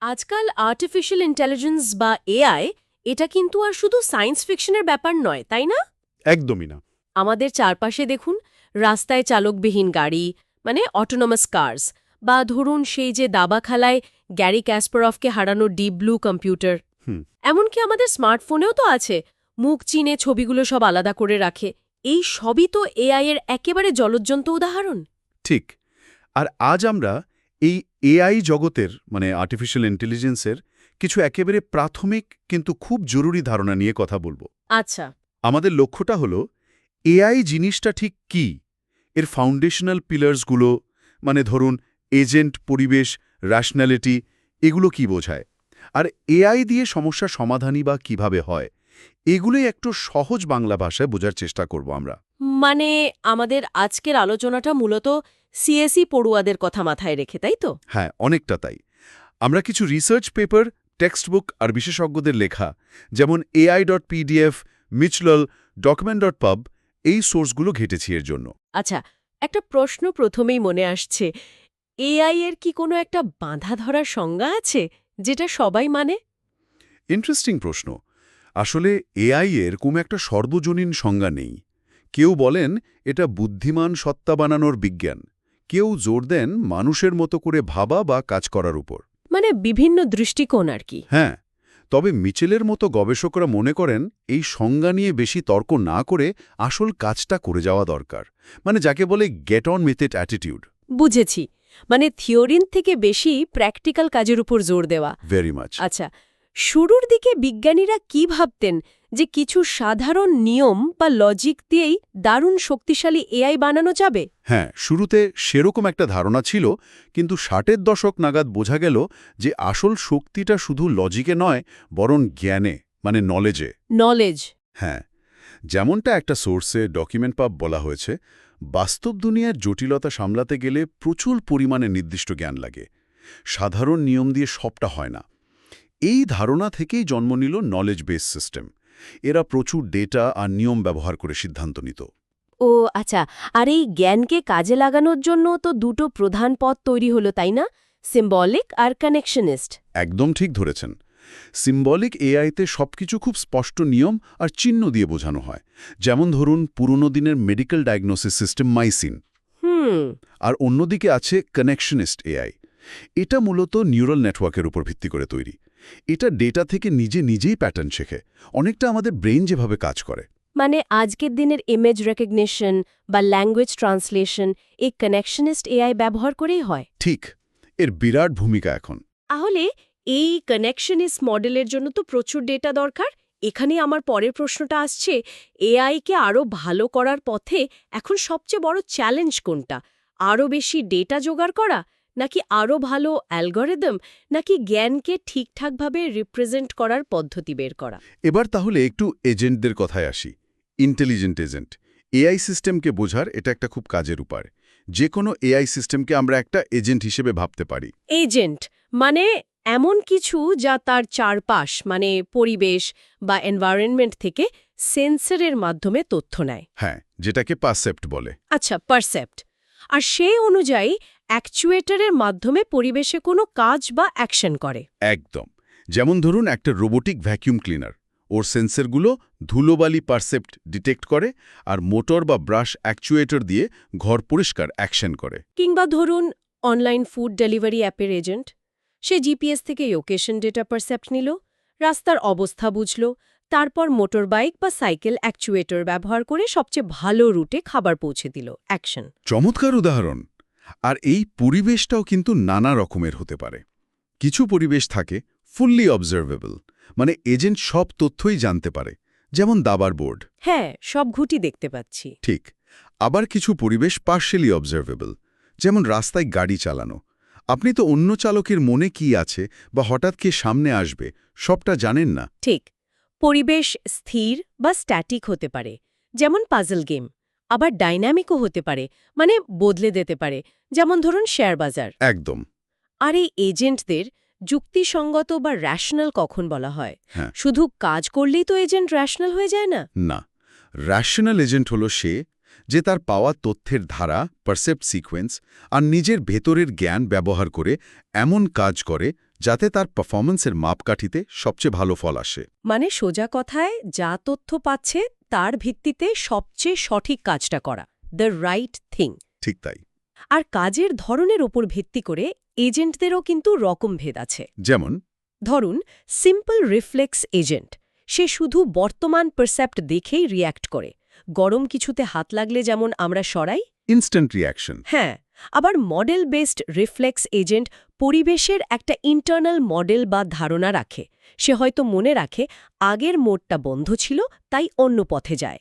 আজকাল artificial intelligence বা AI এটা কিন্তু আর শুধু সায়েন্স ফিকশনের ব্যাপার নয় তাই না? একদমই না। আমাদের চারপাশে দেখুন রাস্তায় চালকবিহীন গাড়ি মানে অটোনমাস কার্স বা ধরুন সেই যে দাবা দাবাখালায় গ্যারি ক্যাসপারফকে হারানো ডিপ ব্লু কম্পিউটার হুম। এমনকি আমাদের স্মার্টফোনেও তো আছে মুখ চিনে ছবিগুলো সব আলাদা করে রাখে। এই সবই তো এআই এর একেবারে জলজ্জন্ত উদাহরণ। ঠিক। আর আজ আমরা এই এআই জগতের মানে আর্টিফিশিয়াল ইন্টেলিজেন্সের কিছু একেবারে প্রাথমিক কিন্তু খুব জরুরি ধারণা নিয়ে কথা বলব। আচ্ছা। আমাদের লক্ষ্যটা হলো এআই জিনিসটা ঠিক কি? এর ফাউন্ডেশনাল পিলার্সগুলো মানে ধরুন এজেন্ট পরিবেশ র্যাশনালিটি এগুলো কি বোঝায়? আর এআই দিয়ে সমস্যা সমাধানই বা কীভাবে হয়? এগুলোই একটু সহজ বাংলা ভাষায় বোঝার চেষ্টা করব আমরা। মানে আমাদের আজকের আলোচনাটা মূলত সিএসই পড়ুয়াদের কথা মাথায় রেখে তাই তো? হ্যাঁ অনেকটা তাই। আমরা কিছু রিসার্চ পেপার টেক্সট বুক আর বিশেষজ্ঞদের লেখা যেমন এআই ডট পিডিএফ মিচলল ডকুমেন্ট ডট পাব এই সোর্সগুলো ঘেটেছি এর জন্য। আচ্ছা একটা প্রশ্ন প্রথমেই মনে আসছে এআই এর কি কোনো একটা বাঁধা ধরার সংজ্ঞা আছে যেটা সবাই মানে? ইন্টারেস্টিং প্রশ্ন। আসলে এআই এর কোনো একটা সর্বজনীন সংজ্ঞা নেই। কেউ বলেন এটা বুদ্ধিমান সত্তা বানানোর বিজ্ঞান। কেউ জোর দেন মানুষের মতো করে ভাবা বা কাজ করার উপর। মানে বিভিন্ন দৃষ্টিকোণ আর কি। হ্যাঁ তবে মিচেলের মতো গবেষকরা মনে করেন এই সংজ্ঞা নিয়ে বেশি তর্ক না করে আসল কাজটা করে যাওয়া দরকার। মানে যাকে বলে গেট অন ইট অ্যাটিটিউড বুঝেছি। মানে থিওরিন থেকে বেশি প্র্যাকটিক্যাল কাজের উপর জোর দেওয়া। ভেরি মাচ আচ্ছা শুরুর দিকে বিজ্ঞানীরা কি ভাবতেন যে কিছু সাধারণ নিয়ম বা লজিক দিয়েই দারুণ শক্তিশালী এআই বানানো যাবে? হ্যাঁ শুরুতে সেরকম একটা ধারণা ছিল কিন্তু ষাটের দশক নাগাদ বোঝা গেল যে আসল শক্তিটা শুধু লজিকে নয় বরং জ্ঞানে মানে নলেজে নলেজ হ্যাঁ যেমনটা একটা সোর্সে ডকুমেন্ট পাব বলা হয়েছে বাস্তব দুনিয়ার জটিলতা সামলাতে গেলে প্রচুর পরিমাণে নির্দিষ্ট জ্ঞান লাগে। সাধারণ নিয়ম দিয়ে সবটা হয় না। এই ধারণা থেকেই জন্ম নিল নলেজ বেস সিস্টেম এরা প্রচুর ডেটা আর নিয়ম ব্যবহার করে সিদ্ধান্ত নিত। ও আচ্ছা আর এই জ্ঞানকে কাজে লাগানোর জন্য তো দুটো প্রধান পথ তৈরি হলো তাই না? সিম্বলিক আর কানেকশনিস্ট একদম ঠিক ধরেছেন। সিম্বলিক এআইতে সবকিছু খুব স্পষ্ট নিয়ম আর চিহ্ন দিয়ে বোঝানো হয়। যেমন ধরুন পুরনো দিনের মেডিকেল ডায়াগনোসিস সিস্টেম মাইসিন হুম। আর অন্যদিকে আছে কানেকশনিস্ট এআই এটা মূলত নিউরাল নেটওয়ার্কের উপর ভিত্তি করে তৈরি। এটা ডেটা থেকে নিজে নিজেই প্যাটার্ন শেখে। অনেকটা আমাদের ব্রেন যেভাবে কাজ করে। মানে আজকের দিনের ইমেজ রেকগনিশন বা ল্যাঙ্গুয়েজ ট্রান্সলেশন এই কানেকশনিস্ট এআই ব্যবহার করেই হয়। ঠিক এর বিরাট ভূমিকা এখন। তাহলে এই কানেকশনিস্ট মডেলের জন্য তো প্রচুর ডেটা দরকার। এখানে আমার পরের প্রশ্নটা আসছে এআইকে আরও ভালো করার পথে এখন সবচেয়ে বড় চ্যালেঞ্জ কোনটা? আরও বেশি ডেটা জোগাড় করা নাকি আরও ভালো অ্যালগরিদম নাকি জ্ঞানকে ঠিকঠাকভাবে রিপ্রেজেন্ট করার পদ্ধতি বের করা? এবার তাহলে একটু এজেন্টদের কথায় আসি। ইন্টেলিজেন্ট এজেন্ট এআই সিস্টেমকে বোঝার এটা একটা খুব কাজের উপায়। যে কোনো এআই সিস্টেমকে আমরা একটা এজেন্ট হিসেবে ভাবতে পারি। এজেন্ট মানে এমন কিছু যা তার চারপাশ মানে পরিবেশ বা এনভায়রনমেন্ট থেকে সেন্সরের মাধ্যমে তথ্য নেয়। হ্যাঁ যেটাকে পারসেপ্ট বলে। আচ্ছা পারসেপ্ট আর সেই অনুযায়ী অ্যাকচুয়েটরের মাধ্যমে পরিবেশে কোনো কাজ বা অ্যাকশন করে। একদম। যেমন ধরুন একটা রোবোটিক ভ্যাকিউম ক্লিনার ওর সেন্সরগুলো ধুলোবালি পারসেপ্ট ডিটেক্ট করে আর মোটর বা ব্রাশ অ্যাকচুয়েটর দিয়ে ঘর পরিষ্কার অ্যাকশন করে। কিংবা ধরুন অনলাইন ফুড ডেলিভারি অ্যাপের এজেন্ট সে জিপিএস থেকে লোকেশন ডেটা পারসেপ্ট নিল রাস্তার অবস্থা বুঝল তারপর মোটর বাইক বা সাইকেল অ্যাকচুয়েটর ব্যবহার করে সবচেয়ে ভালো রুটে খাবার পৌঁছে দিল অ্যাকশন চমৎকার উদাহরণ! আর এই পরিবেশটাও কিন্তু নানা রকমের হতে পারে। কিছু পরিবেশ থাকে ফুললি অবজারভেবল মানে এজেন্ট সব তথ্যই জানতে পারে যেমন দাবার বোর্ড। হ্যাঁ সব ঘুটি দেখতে পাচ্ছি। ঠিক। আবার কিছু পরিবেশ পার্শিয়ালি অবজারভেবল যেমন রাস্তায় গাড়ি চালানো। আপনি তো অন্য চালকের মনে কি আছে বা হঠাৎ কে সামনে আসবে সবটা জানেন না। ঠিক। পরিবেশ স্থির বা স্ট্যাটিক হতে পারে যেমন পাজল গেম আবার ডাইনামিকও হতে পারে মানে বদলে দিতে পারে। যেমন ধরুন শেয়ার বাজার। একদম। আর এই এজেন্টদের যুক্তিসঙ্গত বা র্যাশনাল কখন বলা হয়? হ্যাঁ। শুধু কাজ করলেই তো এজেন্ট র্যাশনাল হয়ে যায় না? না। র্যাশনাল এজেন্ট হল সে যে তার পাওয়া তথ্যের ধারা পারসেপ্ট সিকোয়েন্স আর নিজের ভেতরের জ্ঞান ব্যবহার করে এমন কাজ করে যাতে তার পারফরমেন্সের মাপকাঠিতে সবচেয়ে ভালো ফল আসে। মানে সোজা কথায় যা তথ্য পাচ্ছে তার ভিত্তিতে সবচেয়ে সঠিক কাজটা করা দ্য রাইট থিং ঠিক তাই। আর কাজের ধরনের ওপর ভিত্তি করে এজেন্টদেরও কিন্তু রকম ভেদ আছে। যেমন? ধরুন সিম্পল রিফ্লেক্স এজেন্ট সে শুধু বর্তমান পারসেপ্ট দেখেই রিয়্যাক্ট করে। গরম কিছুতে হাত লাগলে যেমন আমরা সরাই ইনস্ট্যান্ট রিয়াকশন হ্যাঁ আবার মডেল বেসড রিফ্লেক্স এজেন্ট পরিবেশের একটা ইন্টারনাল মডেল বা ধারণা রাখে। সে হয়তো মনে রাখে আগের মোডটা বন্ধ ছিল তাই অন্য পথে যায়।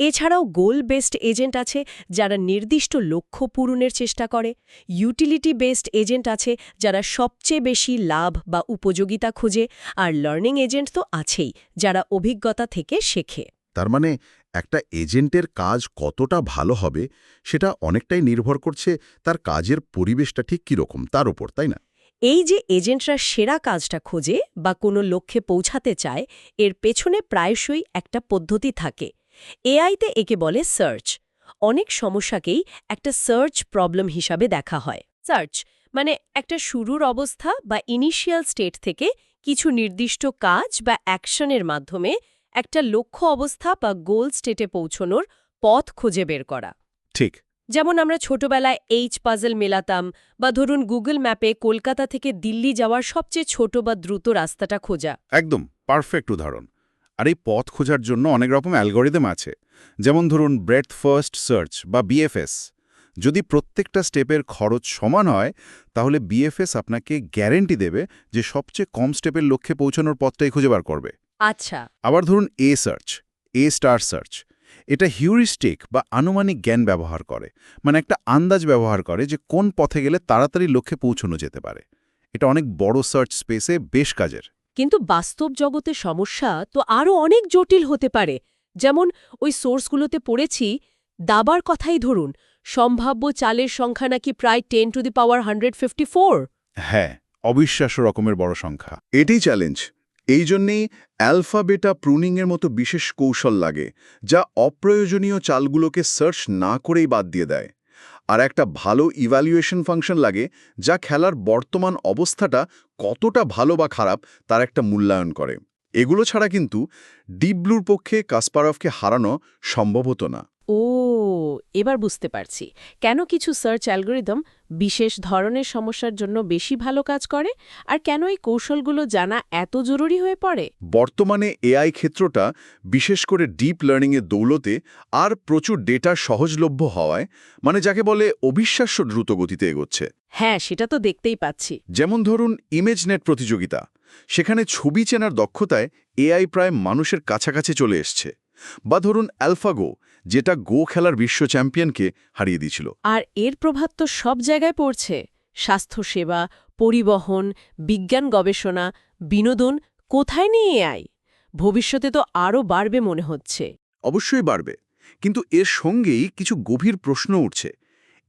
এছাড়াও গোল বেসড এজেন্ট আছে যারা নির্দিষ্ট লক্ষ্য পূরণের চেষ্টা করে। ইউটিলিটি বেসড এজেন্ট আছে যারা সবচেয়ে বেশি লাভ বা উপযোগিতা খোঁজে। আর লার্নিং এজেন্ট তো আছেই যারা অভিজ্ঞতা থেকে শেখে। তার মানে একটা এজেন্টের কাজ কতটা ভালো হবে সেটা অনেকটাই নির্ভর করছে তার কাজের পরিবেশটা ঠিক কীরকম, তার উপর, তাই না? এই যে এজেন্টরা সেরা কাজটা খোঁজে বা কোনো লক্ষ্যে পৌঁছাতে চায়, এর পেছনে প্রায়শই একটা পদ্ধতি থাকে। এআইতে একে বলে সার্চ। অনেক সমস্যাকেই একটা সার্চ প্রবলেম হিসাবে দেখা হয়। সার্চ মানে একটা শুরুর অবস্থা বা ইনিশিয়াল স্টেট থেকে কিছু নির্দিষ্ট কাজ বা অ্যাকশনের মাধ্যমে একটা লক্ষ্য অবস্থা বা গোল স্টেটে পৌঁছনোর পথ খুঁজে বের করা। ঠিক। যেমন আমরা ছোটবেলায় এইচ পাজল মেলাতাম বা ধরুন গুগল ম্যাপে কলকাতা থেকে দিল্লি যাওয়ার সবচেয়ে ছোট বা দ্রুত রাস্তাটা খোঁজা। একদম পারফেক্ট উদাহরণ। আর এই পথ খোঁজার জন্য অনেক রকম অ্যালগোরিদম আছে। যেমন ধরুন ব্রেথ ফার্স্ট সার্চ বা বিএফএস। যদি প্রত্যেকটা স্টেপের খরচ সমান হয় তাহলে বিএফএস আপনাকে গ্যারেন্টি দেবে যে সবচেয়ে কম স্টেপের লক্ষ্যে পৌঁছানোর পথটাই খুঁজে বার করবে। আচ্ছা। আবার ধরুন A search A star search এটা হিউরিস্টিক বা আনুমানিক জ্ঞান ব্যবহার করে। মানে একটা আন্দাজ ব্যবহার করে যে কোন পথে গেলে তাড়াতাড়ি লক্ষ্যে পৌঁছানো যেতে পারে। এটা অনেক বড় সার্চ স্পেসে বেশ কাজের। কিন্তু বাস্তব জগতে সমস্যা তো আরও অনেক জটিল হতে পারে। যেমন ওই সোর্সগুলোতে পড়েছি দাবার কথাই ধরুন সম্ভাব্য চালের সংখ্যা নাকি প্রায় ten to the power hundred fifty four হ্যাঁ অবিশ্বাস্য রকমের বড় সংখ্যা। এটাই চ্যালেঞ্জ এই জন্যেই অ্যালফাবেটা প্রুনিংয়ের মতো বিশেষ কৌশল লাগে, যা অপ্রয়োজনীয় চালগুলোকে সার্চ না করেই বাদ দিয়ে দেয়। আর একটা ভালো ইভ্যালুয়েশন ফাংশন লাগে, যা খেলার বর্তমান অবস্থাটা কতটা ভালো বা খারাপ তার একটা মূল্যায়ন করে। এগুলো ছাড়া কিন্তু ডিপ ব্লুর পক্ষে কাসপারভকে হারানো সম্ভব হতো না। ও এবার বুঝতে পারছি। কেন কিছু সার্চ অ্যালগোরিদম বিশেষ ধরনের সমস্যার জন্য বেশি ভালো কাজ করে? আর কেন এই কৌশলগুলো জানা এত জরুরি হয়ে পড়ে? বর্তমানে এআই ক্ষেত্রটা বিশেষ করে ডিপ লার্নিংয়ের দৌলতে আর প্রচুর ডেটা সহজলভ্য হওয়ায় মানে যাকে বলে অবিশ্বাস্য দ্রুত গতিতে এগোচ্ছে। হ্যাঁ সেটা তো দেখতেই পাচ্ছি। যেমন ধরুন ইমেজ নেট প্রতিযোগিতা সেখানে ছবি চেনার দক্ষতায় এআই প্রায় মানুষের কাছাকাছি চলে এসছে। বা ধরুন অ্যালফাগো যেটা গো খেলার বিশ্ব চ্যাম্পিয়নকে হারিয়ে দিয়েছিল। আর এর প্রভাব তো সব জায়গায় পড়ছে। স্বাস্থ্যসেবা পরিবহন বিজ্ঞান গবেষণা বিনোদন কোথায় নিয়ে আই? ভবিষ্যতে তো আরও বাড়বে মনে হচ্ছে। অবশ্যই বাড়বে। কিন্তু এর সঙ্গেই কিছু গভীর প্রশ্ন উঠছে।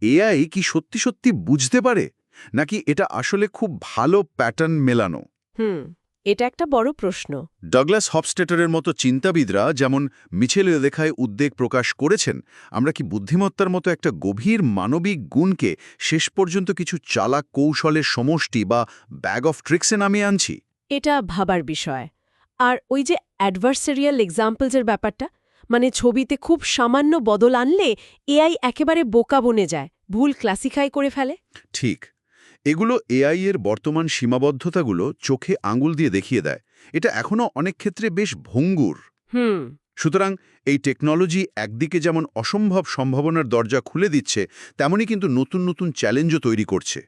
এআই কি সত্যি সত্যি বুঝতে পারে? নাকি এটা আসলে খুব ভালো প্যাটার্ন মেলানো? হুম। এটা একটা বড় প্রশ্ন। ডগলাস হপস্টেটারের মতো চিন্তাবিদরা যেমন মিছেল লেখায় উদ্বেগ প্রকাশ করেছেন আমরা কি বুদ্ধিমত্তার মতো একটা গভীর মানবিক গুণকে শেষ পর্যন্ত কিছু চালাক কৌশলের সমষ্টি বা ব্যাগ অফ ট্রিক্সে নামিয়ে আনছি? এটা ভাবার বিষয়। আর ওই যে অ্যাডভার্সারিয়াল এক্সাম্পলসের ব্যাপারটা মানে ছবিতে খুব সামান্য বদল আনলে এআই একেবারে বোকা বনে যায় ভুল ক্লাসিফাই করে ফেলে। ঠিক। এগুলো এআই এর বর্তমান সীমাবদ্ধতাগুলো চোখে আঙুল দিয়ে দেখিয়ে দেয়। এটা এখনও অনেক ক্ষেত্রে বেশ ভঙ্গুর। হুম। সুতরাং এই টেকনোলজি একদিকে যেমন অসম্ভব সম্ভাবনার দরজা খুলে দিচ্ছে তেমনি কিন্তু নতুন নতুন চ্যালেঞ্জও তৈরি করছে।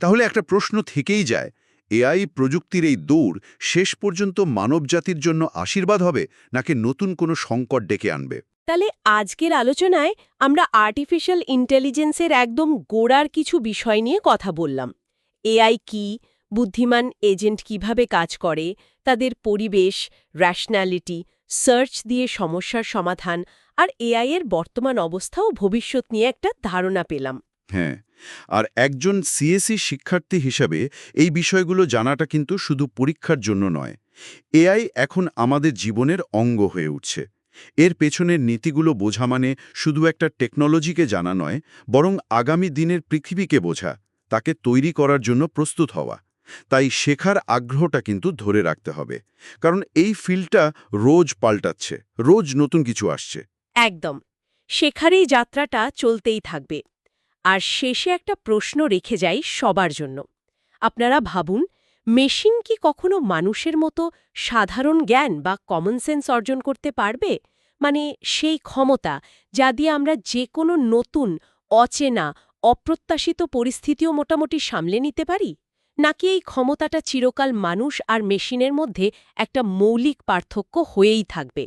তাহলে একটা প্রশ্ন থেকেই যায় এআই প্রযুক্তির এই দৌড় শেষ পর্যন্ত মানবজাতির জন্য আশীর্বাদ হবে নাকি নতুন কোনো সংকট ডেকে আনবে? তাহলে আজকের আলোচনায় আমরা আর্টিফিশিয়াল ইন্টেলিজেন্সের একদম গোড়ার কিছু বিষয় নিয়ে কথা বললাম। এআই কি, বুদ্ধিমান এজেন্ট কীভাবে কাজ করে, তাদের পরিবেশ র্যাশনালিটি সার্চ দিয়ে সমস্যার সমাধান আর এআই এর বর্তমান অবস্থা ও ভবিষ্যৎ নিয়ে একটা ধারণা পেলাম। হ্যাঁ আর একজন সিএসসি শিক্ষার্থী হিসাবে এই বিষয়গুলো জানাটা কিন্তু শুধু পরীক্ষার জন্য নয়, এআই এখন আমাদের জীবনের অঙ্গ হয়ে উঠছে। এর পেছনের নীতিগুলো বোঝা মানে শুধু একটা টেকনোলজিকে জানা নয়, বরং আগামী দিনের পৃথিবীকে বোঝা। তাকে তৈরি করার জন্য প্রস্তুত হওয়া। তাই শেখার আগ্রহটা কিন্তু ধরে রাখতে হবে। কারণ এই ফিল্ডটা রোজ পাল্টাচ্ছে, রোজ নতুন কিছু আসছে। একদম। শেখার এই যাত্রাটা চলতেই থাকবে। আর শেষে একটা প্রশ্ন রেখে যাই সবার জন্য। আপনারা ভাবুন, মেশিন কি কখনো মানুষের মতো সাধারণ জ্ঞান বা কমন সেন্স অর্জন করতে পারবে? মানে সেই ক্ষমতা যা দিয়ে আমরা যে কোনো নতুন, অচেনা অপ্রত্যাশিত পরিস্থিতিও মোটামুটি সামলে নিতে পারি? নাকি এই ক্ষমতাটা চিরকাল মানুষ আর মেশিনের মধ্যে একটা মৌলিক পার্থক্য হয়েই থাকবে?